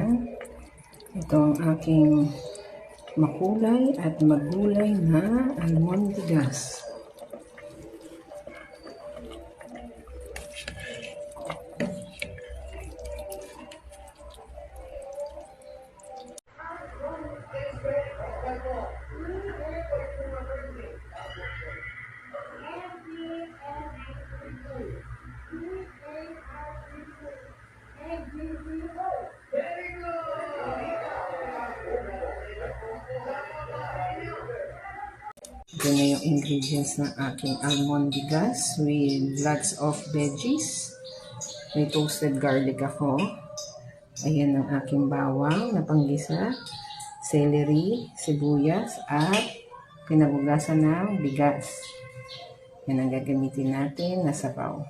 Ayan. Ito ang aking makulay at magulay na almondigas. Ito na yung ingredients ng aking almondigas with lots of veggies. May toasted garlic ako. Ayan ang aking bawang na panggisa. Celery, sibuyas, at pinagugasan ng bigas. Yan ang gagamitin natin na sabaw.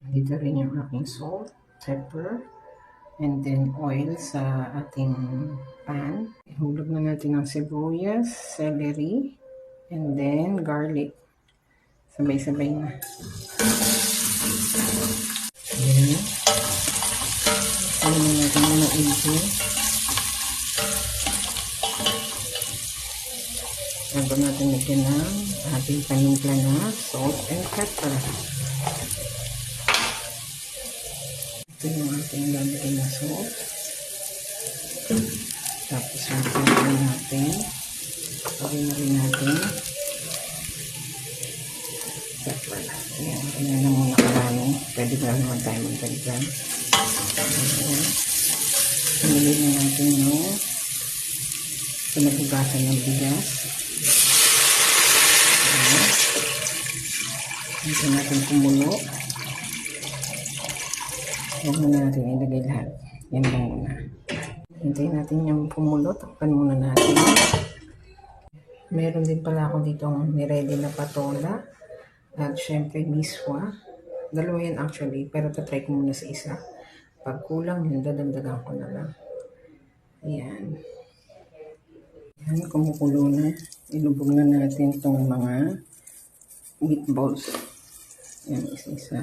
Dito rin yung aking salt, pepper, and then oil sa ating pan. Ihulog na natin ang sibuyas, celery, and then garlic. Sabay-sabay na. Ayan. Ano na natin muna ito. Bago natin lagyan ng ating panimpla na salt and pepper. Ito yung ating lalagyan na salt. Tapos pepper natin. Pagin na rin natin. Pepper. Ayan, kanya na muna karami. Pwede ba naman tayo magdagdag. Ayan. Pumili na natin yung pinagugasan ng bigas. Ayan. Ito natin kumulo. Huwag na natin ilagay lahat. Yan lang muna. Hintayin natin yung kumulo. Takpan muna natin. Meron din pala ako dito niredy na patola. At syempre miswa. Dalawa yan actually. Pero tatry ko muna sa isa. Pag kulang yun, dadagdagan ko na lang. Ayan. Ayan, kumukulo na. Ilubog na natin itong mga meatballs. Ayan, isa-isa.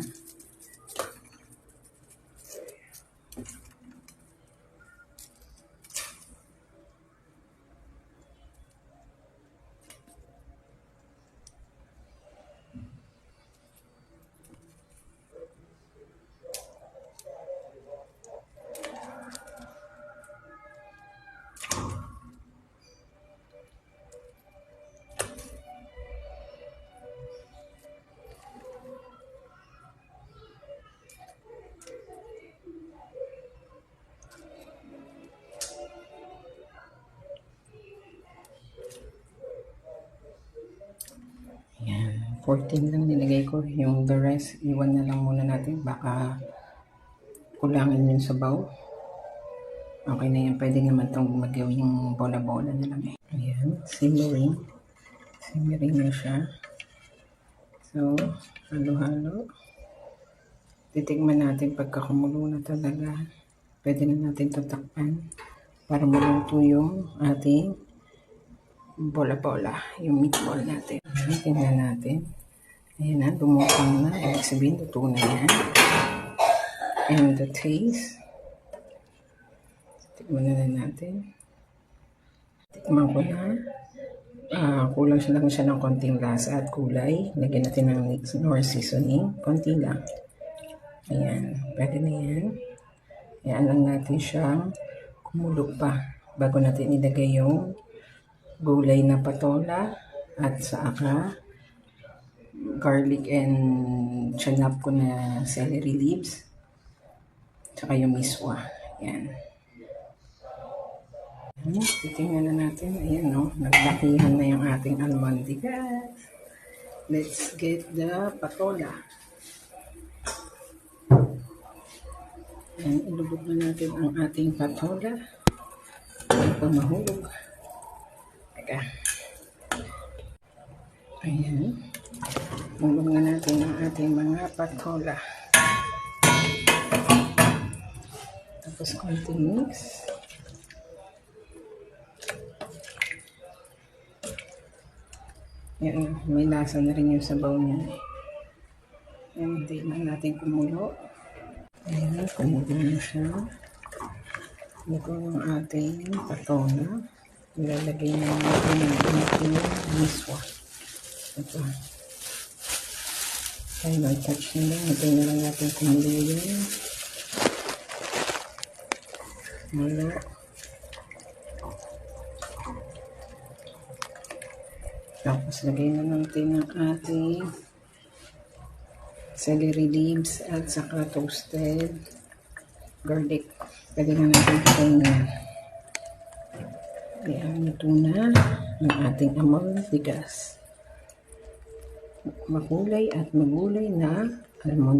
14 lang nilagay ko. Yung the rest, iwan na lang muna natin. Baka kulangin yung sabaw. Okay na yan. Pwede naman itong magawing bola-bola na lang eh. Ayan, simmering. Simmering na siya. So, halo-halo. Titigman natin pagka kumulo na talaga. Pwede na natin tatakpan para maluto yung ating bola-bola, yung meatball natin. Tingnan natin. Ayan na, dumukang na. Ibig sabihin, luto na yan. And the taste. Tikman na lang natin. Tikman ko na. Ah, kulang siya lang siya ng konting lasa at kulay. Lagyan natin ng nor seasoning. Konti lang. Ayan, pwede na yan. Ayan lang natin siyang kumulo pa bago natin ilagay yung gulay na patola at saka garlic and chanap ko na celery leaves. Saka yung miswa. Yan. Ayan, titingnan na natin. Ayan no? Naglakihan na yung ating almondigas let's get the patola. Ayan, ilubog na natin ang ating patola. Para mahulog Teka. Ayan. Bulog na natin ang ating mga patola. Tapos konting mix. Yan, may lasa na rin yung sabaw niya. Yan, hindi na natin kumulo. Ayan, kumulo na siya. Ito ang ating patona. Ilalagay na natin ang ating miswa. Ito. Final touch na lang. Ito na lang natin kumuloyin. Malo. Tapos lagay na natin ang ating celery leaves at saka toasted garlic. Pwede na natin patayin yan. Ayan, ito na ang ating amang bigas. Makulay at magulay na almond